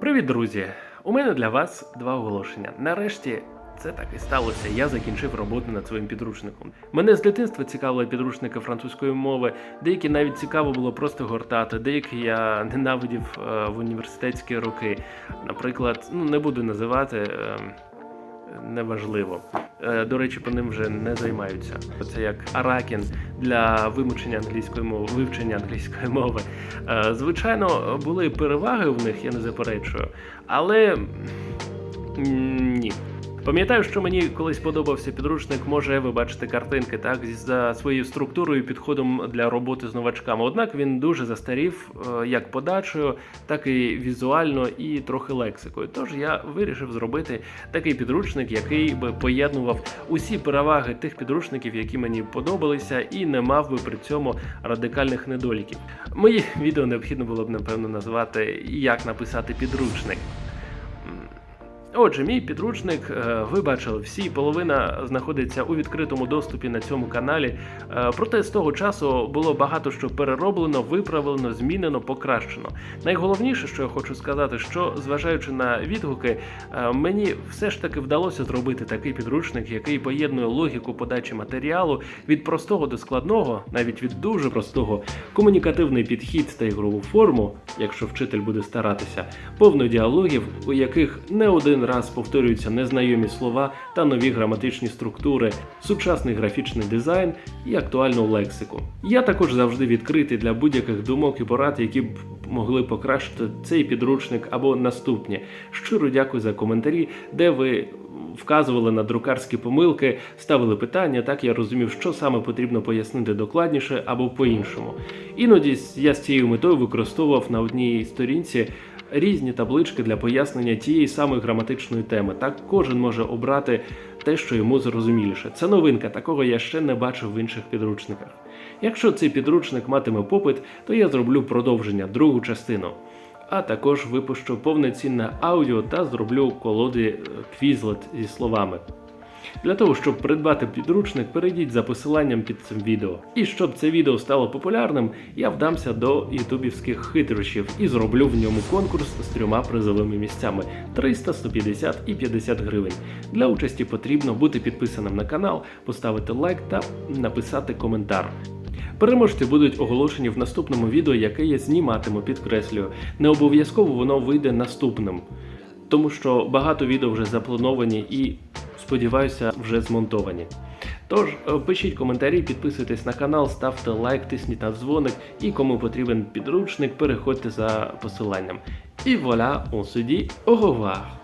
Привіт, друзі! У мене для вас два оголошення. Нарешті це так і сталося. Я закінчив роботу над своїм підручником. Мене з дитинства цікавили підручники французької мови, деякі навіть цікаво було просто гортати, деякі я ненавидів е, в університетські роки. Наприклад, ну не буду називати. Неважливо. Е, До речі, по ним вже не займаються. Це як Аракін для вимучення англійської мови, вивчення англійської мови. Е, Звичайно, були переваги в них, я не заперечую, але ні. Пам'ятаю, що мені колись подобався підручник, може ви бачите картинки, так за своєю структурою і підходом для роботи з новачками. Однак він дуже застарів е, як подачею, так і візуально, і трохи лексикою. Тож я вирішив зробити такий підручник, який би поєднував усі переваги тих підручників, які мені подобалися, і не мав би при цьому радикальних недоліків. Мої відео необхідно було б напевно назвати як написати підручник. Отже, мій підручник, е, ви бачили всі, половина знаходиться у відкритому доступі на цьому каналі. Е, Проте з того часу було багато що перероблено, виправлено, змінено, покращено. Найголовніше, що я хочу сказати, що зважаючи на відгуки, е, мені все ж таки вдалося зробити такий підручник, який поєднує логіку подачі матеріалу від простого до складного, навіть від дуже простого, комунікативний підхід та ігрову форму, якщо вчитель буде старатися, повно діалогів, у яких не один раз повторюються незнайомі слова та нові граматичні структури, сучасний графічний дизайн і актуальну лексику. Я також завжди відкритий для будь-яких думок і порад, які б могли покращити цей підручник або наступні. Щиро дякую за коментарі, де ви вказували на друкарські помилки, ставили питання, так я розумів, що саме потрібно пояснити докладніше або по-іншому. Іноді я з цією метою використовував на одній сторінці різні таблички для пояснення тієї самої граматичної теми. Так кожен може обрати те, що йому зрозуміліше. Це новинка, такого я ще не бачив в інших підручниках. Якщо цей підручник матиме попит, то я зроблю продовження, другу частину. А також випущу повноцінне аудіо та зроблю колоди квізлет зі словами. Для того, щоб придбати підручник, перейдіть за посиланням під цим відео. І щоб це відео стало популярним, я вдамся до ютубівських хитрощів і зроблю в ньому конкурс з трьома призовими місцями 300, 150 і 50 гривень. Для участі потрібно бути підписаним на канал, поставити лайк та написати коментар. Переможці будуть оголошені в наступному відео, яке я зніматиму, підкреслюю. Не обов'язково воно вийде наступним, тому що багато відео вже заплановані і, сподіваюся, вже змонтовані. Тож пишіть коментарі, підписуйтесь на канал, ставте лайк, тисніть на дзвоник і кому потрібен підручник, переходьте за посиланням. І вуаля, on se dit.